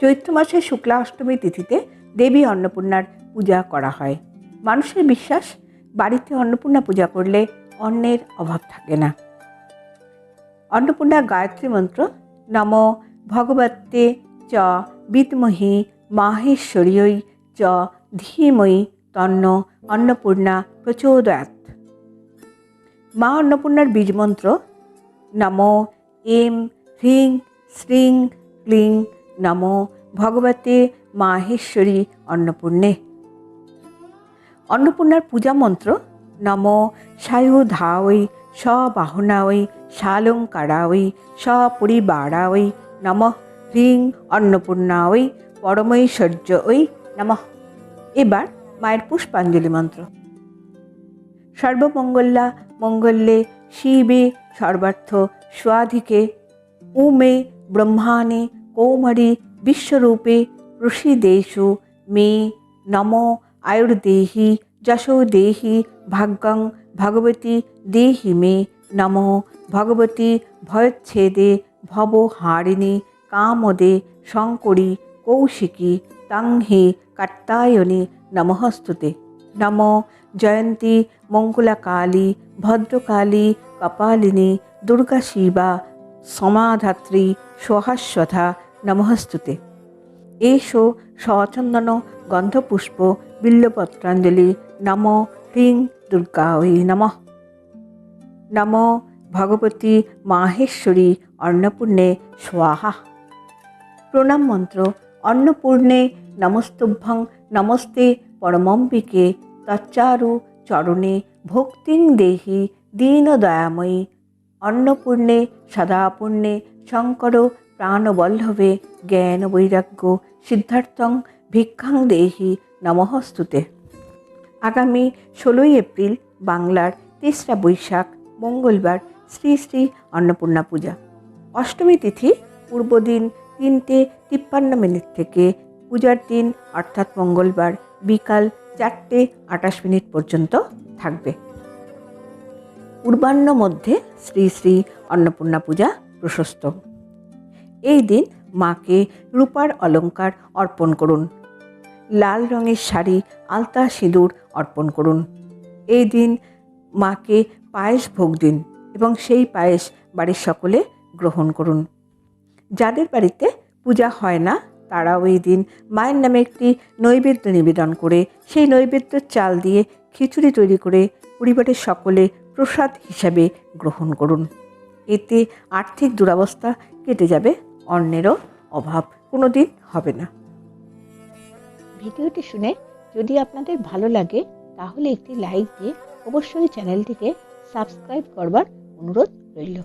চৈত্র মাসের শুক্লা অষ্টমী তিথিতে দেবী অন্নপূর্ণার পূজা করা হয়। মানুষের বিশ্বাস, বাড়িতে অন্নপূর্ণা পূজা করলে অন্নের অভাব থাকে না। অন্নপূর্ণার গায়ত্রী মন্ত্র, নম ভগবতে চ বিদ্মহি মাহেশ্বরীয় চ ধীময়ী তন্ন অন্নপূর্ণা প্রচোদয়াত মা অন্নপূর্ণার বীজমন্ত্র নম এম, হ্রিং শ্রিং ক্লিং, নম ভগবতে মাহেশ্বরী অন্নপূর্ণে। অন্নপূর্ণার পূজা মন্ত্র, নম সায়ুধাওই, সবাহনাওই শালঙ্কারাওই সপরিবারাওই, নম হ্রিং অন্নপূর্ণাওই পরমৈশ্বর্য ওই নমঃ। এবার মায়ের পুষ্পাঞ্জলি মন্ত্র। সর্বমঙ্গলা মঙ্গলে শিবে সর্বার্থ স্বাধিকে, উমে ব্রহ্মাণে কৌমারী বিশ্বরূপে প্রসিদেশু মে নম আয়ুর্দেহি যশো দেহি ভাগ্যং ভগবতী দেহি মে নম ভগবতী ভয়চ্ছেদে ভবহারিণী কামদে শঙ্করী কৌশিকী তাংহি কাত্তায়নী নমঃস্তুতে নম জয়ন্তী মঙ্গলাকালী ভদ্রকালী কপালিনী দুর্গা শিবা সমাধাত্রী সহাস্বথা নমঃস্তুতে। এষো সচন্দন গন্ধপুষ্প বিল্লপত্রাঞ্জলি নম হ্রিং দুর্গাঐ নমঃ। নম ভগবতী মাহেশ্বরী অন্নপূর্ণে স্বাহা। প্রণাম মন্ত্র, অন্নপূর্ণে নমস্তভ্যং নমস্তে পরমম্বিকে তচ্চারু চরণে ভক্তিং দেহি দীনদয়াময়ী। অন্নপূর্ণে সদাপূর্ণে শঙ্কর প্রাণবল্লভে জ্ঞান বৈরাগ্য সিদ্ধার্থং ভিক্ষাং দেহি নমঃস্তুতে। আগামী ষোলোই এপ্রিল বাংলার তেসরা বৈশাখ, মঙ্গলবার শ্রী শ্রী অন্নপূর্ণা পূজা। অষ্টমী তিথি পূর্বদিন তিনটে তিপ্পান্ন মিনিট থেকে পূজার দিন, অর্থাৎ মঙ্গলবার বিকাল চারটে আটাশ মিনিট পর্যন্ত থাকবে। পূর্বাহ্ন মধ্যে শ্রী শ্রী অন্নপূর্ণা পূজা প্রশস্ত। এই দিন মাকে রূপার অলঙ্কার অর্পণ করুন। লাল রঙের শাড়ি, আলতা সিঁদুর অর্পণ করুন। এই দিন মাকে পায়েস ভোগ দিন এবং সেই পায়েস বাড়ির সকলে গ্রহণ করুন। যাদের বাড়িতে পূজা হয় না, তারাও এই দিন মায়ের নামে একটি নৈবেদ্য নিবেদন করে, সেই নৈবেদ্য চাল দিয়ে খিচুড়ি তৈরি করে পরিবারের সকলে প্রসাদ হিসাবে গ্রহণ করুন। এতে আর্থিক দুরাবস্থা কেটে যাবে, অন্যেরও অভাব কোনো দিন হবে না। ভিডিওটি শুনে যদি আপনাদের ভালো লাগে, তাহলে একটি লাইক দিয়ে অবশ্যই চ্যানেলটিকে সাবস্ক্রাইব করবার অনুরোধ রইল।